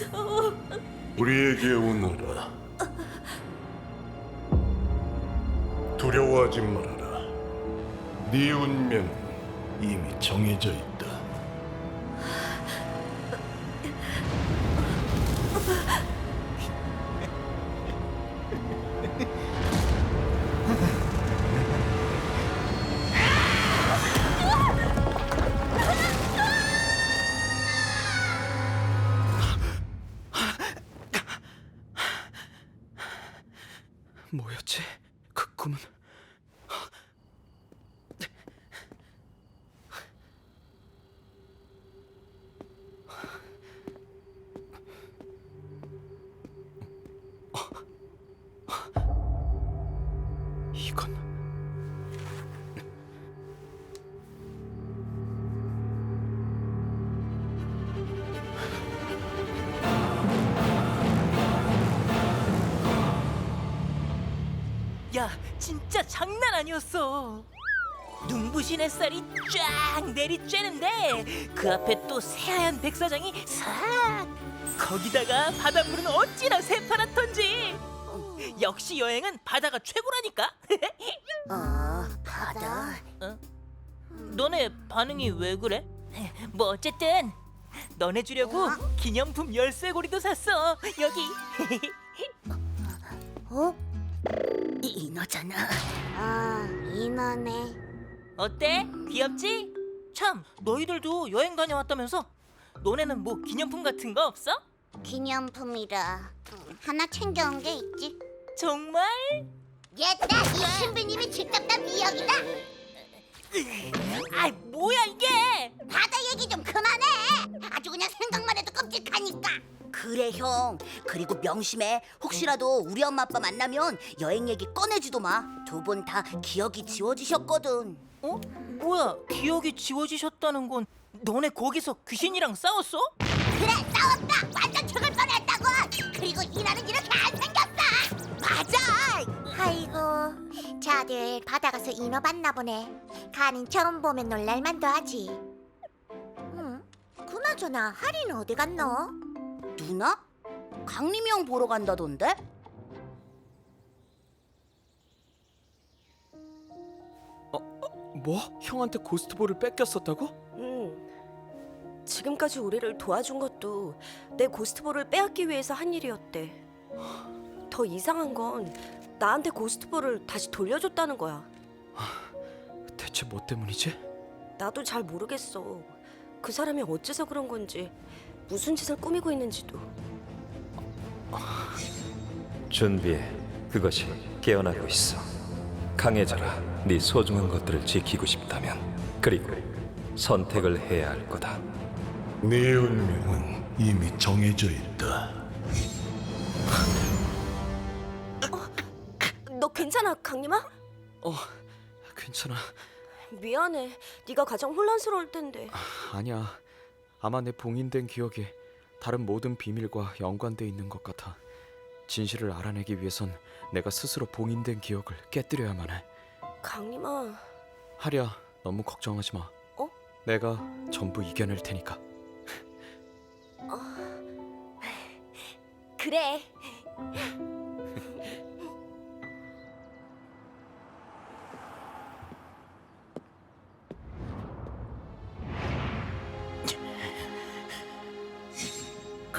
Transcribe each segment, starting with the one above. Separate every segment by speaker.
Speaker 1: 무서워. 우리에게 오너라. 두려워하지 말아라. 네 운명은 이미 정해져 있다.
Speaker 2: 뭐였지? 그 꿈은
Speaker 3: 진짜 장난 아니었어. 눈부신 햇살이 쫙 내리쬐는데 그 앞에 또 새하얀 백사장이 싹. 거기다가 바닷물은 어찌나 새파랗던지. 역시 여행은 바다가 최고라니까.
Speaker 4: 어, 바다.
Speaker 3: 너네 반응이 왜 그래? 뭐 어쨌든 너네 주려고 기념품 열쇠고리도 샀어. 여기.
Speaker 4: 어? 이 인어잖아. 아, 인어네.
Speaker 3: 어때? 귀엽지? 참, 너희들도 여행 다녀왔다면서? 너네는 뭐 기념품 같은 거 없어?
Speaker 4: 기념품이라 하나 챙겨온 게 있지.
Speaker 3: 정말?
Speaker 4: 얘들아, 이 신부님이 직접 다 미역이다.
Speaker 3: 아이
Speaker 5: 그래 형 그리고 명심해 혹시라도 우리 엄마 아빠 만나면 여행 얘기 꺼내지도 마 두 분 다 기억이 지워지셨거든
Speaker 3: 어? 뭐야 기억이 지워지셨다는 건 너네 거기서 귀신이랑 싸웠어?
Speaker 4: 그래, 싸웠다. 완전 죽을 뻔했다고. 그리고 이나는 이렇게 안 생겼어. 맞아. 아이고, 자들 바다 가서 인어 봤나 보네. 간인 처음 보면 놀랄만도 하지. 응? 그나저나 하리는 어디 갔노?
Speaker 5: 누나? 강림이 형 보러 간다던데?
Speaker 2: 뭐? 형한테 고스트볼을 뺏겼었다고?
Speaker 6: 응. 지금까지 우리를 도와준 것도 내 고스트볼을 빼앗기 위해서 한 일이었대. 더 이상한 건 나한테 고스트볼을 다시 돌려줬다는 거야.
Speaker 2: 대체 뭐 때문이지?
Speaker 6: 나도 잘 모르겠어. 그 사람이 어째서 그런 건지, 무슨 짓을 꾸미고 있는지도.
Speaker 7: 준비해. 그것이 깨어나고 있어. 강해져라. 네 소중한 것들을 지키고 싶다면 그리고 선택을 해야 할 거다.
Speaker 1: 네 운명은 이미 정해져 있다.
Speaker 6: 너 괜찮아, 강림아?
Speaker 2: 어, 괜찮아.
Speaker 6: 미안해. 네가 가장 혼란스러울 텐데.
Speaker 2: 아니야. 아마 내 봉인된 기억이 다른 모든 비밀과 연관돼 있는 것 같아. 진실을 알아내기 위해선 내가 스스로 봉인된 기억을 깨뜨려야만 해.
Speaker 6: 강림아,
Speaker 2: 하리야, 너무 걱정하지 마.
Speaker 6: 어?
Speaker 2: 내가 전부 이겨낼 테니까.
Speaker 6: 그래.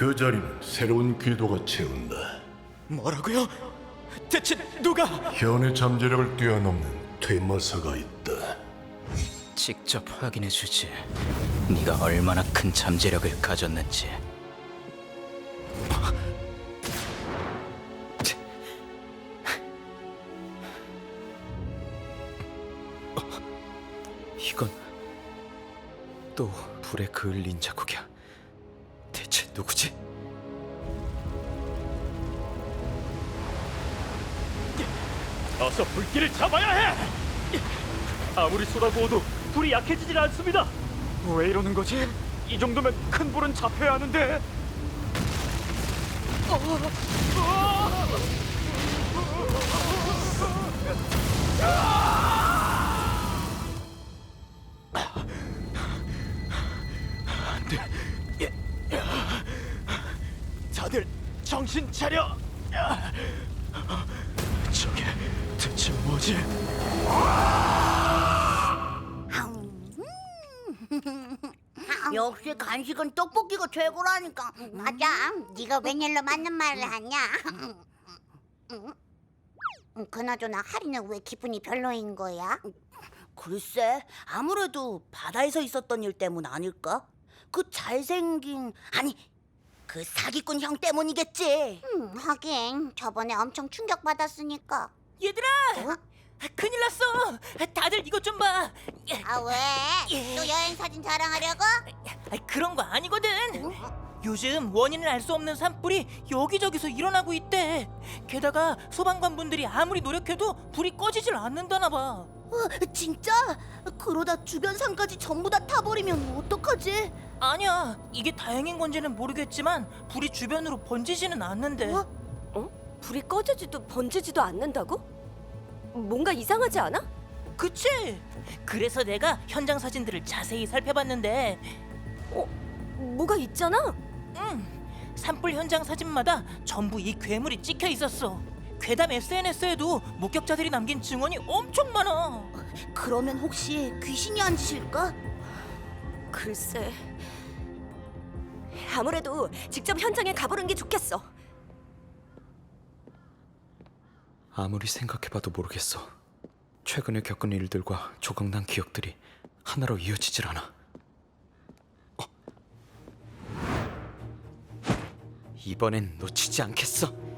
Speaker 1: 그 자리는 새로운 궤도가 채운다.
Speaker 2: 뭐라고요? 대체 누가?
Speaker 1: 현의 잠재력을 뛰어넘는 퇴마사가 있다.
Speaker 8: 직접 확인해 주지. 네가 얼마나 큰 잠재력을 가졌는지.
Speaker 2: 이건 또 불에 그을린 자국이야. 대체 누구지?
Speaker 9: 어서 불길을 잡아야 해! 아무리 쏟아부어도 불이 약해지질 않습니다. 왜 이러는 거지? 이 정도면 큰 불은 잡혀야 하는데. 다들 정신 차려. 야. 저게 대체 뭐지?
Speaker 5: 역시 간식은 떡볶이가 최고라니까.
Speaker 4: 맞아. 네가 웬일로 맞는 말을 하냐? 그나저나 하리는 왜 기분이 별로인 거야?
Speaker 5: 글쎄, 아무래도 바다에서 있었던 일 때문 아닐까? 그 잘생긴 아니 그 사기꾼 형 때문이겠지.
Speaker 4: 음, 하긴 저번에 엄청 충격받았으니까.
Speaker 3: 얘들아! 큰일 났어! 다들 이것 좀 봐!
Speaker 4: 아 왜? 또 여행 사진 자랑하려고?
Speaker 3: 아, 그런 거 아니거든! 요즘 원인을 알 수 없는 산불이 여기저기서 일어나고 있대. 게다가 소방관 분들이 아무리 노력해도 불이 꺼지질 않는다나 봐.
Speaker 5: 어, 진짜? 그러다 주변 산까지 전부 다 타버리면 어떡하지?
Speaker 3: 아니야, 이게 다행인 건지는 모르겠지만 불이 주변으로 번지지는 않는데.
Speaker 6: 어? 불이 꺼지지도 번지지도 않는다고? 뭔가 이상하지 않아?
Speaker 3: 그치? 그래서 내가 현장 사진들을 자세히 살펴봤는데,
Speaker 6: 뭐가 있잖아.
Speaker 3: 응, 산불 현장 사진마다 전부 이 괴물이 찍혀 있었어. 괴담 SNS에도 목격자들이 남긴 증언이 엄청 많아.
Speaker 5: 그러면 혹시 귀신이 한 짓일까?
Speaker 6: 글쎄. 아무래도 직접 현장에 가보는 게 좋겠어.
Speaker 2: 아무리 생각해봐도 모르겠어. 최근에 겪은 일들과 조각난 기억들이 하나로 이어지질 않아. 어? 이번엔 놓치지 않겠어.